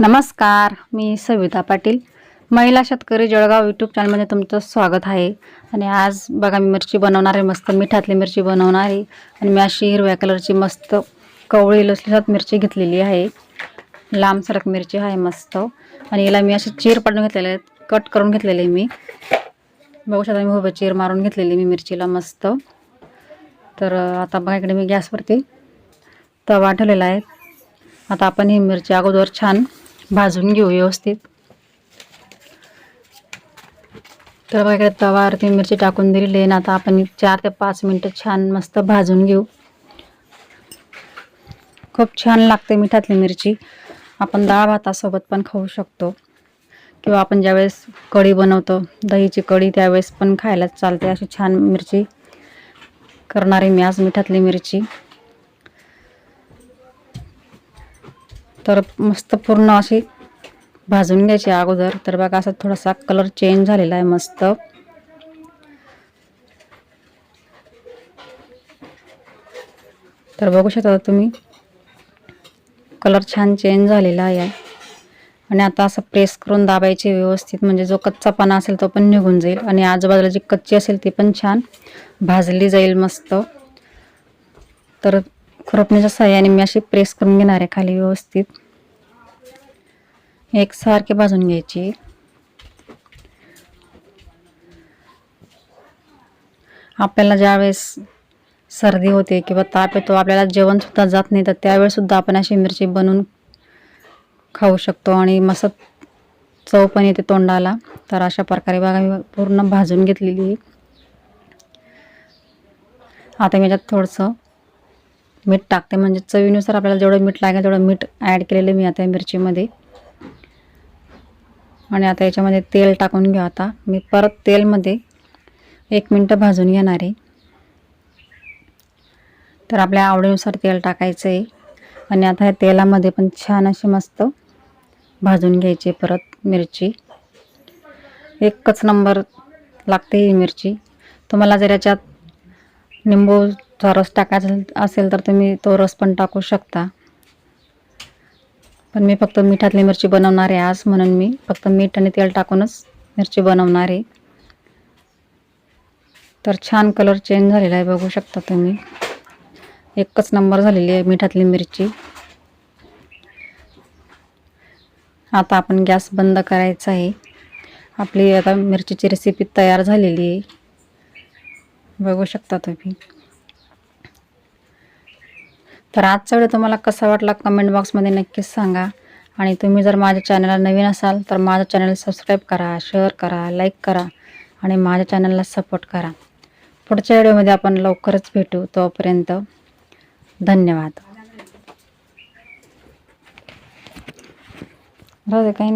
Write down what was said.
नमस्कार मी सविता पाटील. महिला शेतकरी जळगाव यूट्यूब चॅनलमध्ये तुमचं स्वागत आहे. आणि आज बघा मी मिरची बनवणार आहे मस्त मिठातली मिरची बनवणार. आहे आणि मी अशी हिरव्या कलरची मस्त कवळी लसलसात मिरची घेतलेली आहे. लांब सरक मिरची आहे मस्त. आणि याला मी अशी चीर पाडून घेतलेले आहेत कट करून घेतलेले मी. बघू शकता मी उभं चीर मारून घेतलेली मी मिरचीला मस्त. तर आता बघा इकडे मी गॅसवरती तवा ठेवलेला आहे. आता आपण ही मिरची अगोदर छान भाजून घेऊ व्यवस्थित. तर बघा इकडे तवावरती मिरची टाकून दिलेली आहे ना आता आपण चार ते पाच मिनटं छान मस्त भाजून घेऊ. खूप छान लागते मिठातली मिरची. आपण डाळ भातासोबत पण खाऊ शकतो. किंवा आपण ज्यावेळेस कढी बनवतो दहीची कढी त्यावेळेस पण खायला चालते अशी छान मिरची. करणारी मी आज मिठातली मिरची. तर मस्त पूर्ण अशी भाजून घ्यायची अगोदर. तर बघा असा थोडासा कलर चेंज झालेला आहे मस्त. तर बघू शकता तुम्ही कलर छान चेंज झालेला आहे. आणि आता असं प्रेस करून दाबायचे व्यवस्थित म्हणजे जो कच्चापणा असेल तो पण निघून जाईल. आणि आजूबाजूला जी कच्ची असेल ती पण छान भाजली जाईल मस्त. तर खुरपणीच्या सहाय्याने मी अशी प्रेस करून घेणार आहे खाली व्यवस्थित. एकसारखे भाजून घ्यायची. आपल्याला ज्यावेळेस सर्दी होते किंवा ताप येतो आपल्याला जेवणसुद्धा जात नाही तर त्यावेळेसुद्धा आपण अशी मिरची बनवून खाऊ शकतो. आणि मस्त चव पण येते तोंडाला. तर अशा प्रकारे बघा मी पूर्ण भाजून घेतलेली आहे. आता मी याच्यात थोडंसं मीठ टाकते. म्हणजे चवीनुसार आपल्याला जेवढं मीठ लागेल तेवढं मीठ ॲड केलेलं मी आता मिरचीमध्ये. आणि आता याच्यामध्ये तेल टाकून घेऊ आता. मी परत तेलमध्ये एक मिनटं भाजून घेणार आहे. तर आपल्या आवडीनुसार तेल टाकायचं आहे आणि आता ह्या तेलामध्ये पण छान अशी मस्त भाजून घ्यायची परत मिरची. एकच नंबर लागते ही मिरची. तुम्हाला जर याच्यात निंबूचा रस टाकायचा असेल तर तुम्ही तो रस पण टाकू शकता. पण मी फक्त मिठातली मिरची बनवणार आहे आज म्हणून मी. फक्त मीठ आणि तेल टाकूनच मिरची बनवणार आहे. तर छान कलर चेंज झालेला आहे बघू शकता तुम्ही. एकच नंबर झालेली आहे मिठातली मिरची. आता आपण गॅस बंद करायचा आहे. आपली आता मिरचीची रेसिपी तयार झालेली आहे. बघू शकता तुम्ही. तर आजचा व्हिडिओ तुम्हाला कसा वाटला कमेंट बॉक्समध्ये नक्कीच सांगा. आणि तुम्ही जर माझ्या चॅनलला नवीन असाल तर माझ्या चॅनल सबस्क्राईब करा शेअर करा लाईक करा आणि माझ्या चॅनलला सपोर्ट करा. पुढच्या व्हिडिओमध्ये आपण लवकरच भेटू. तोपर्यंत धन्यवाद. राहू दे काही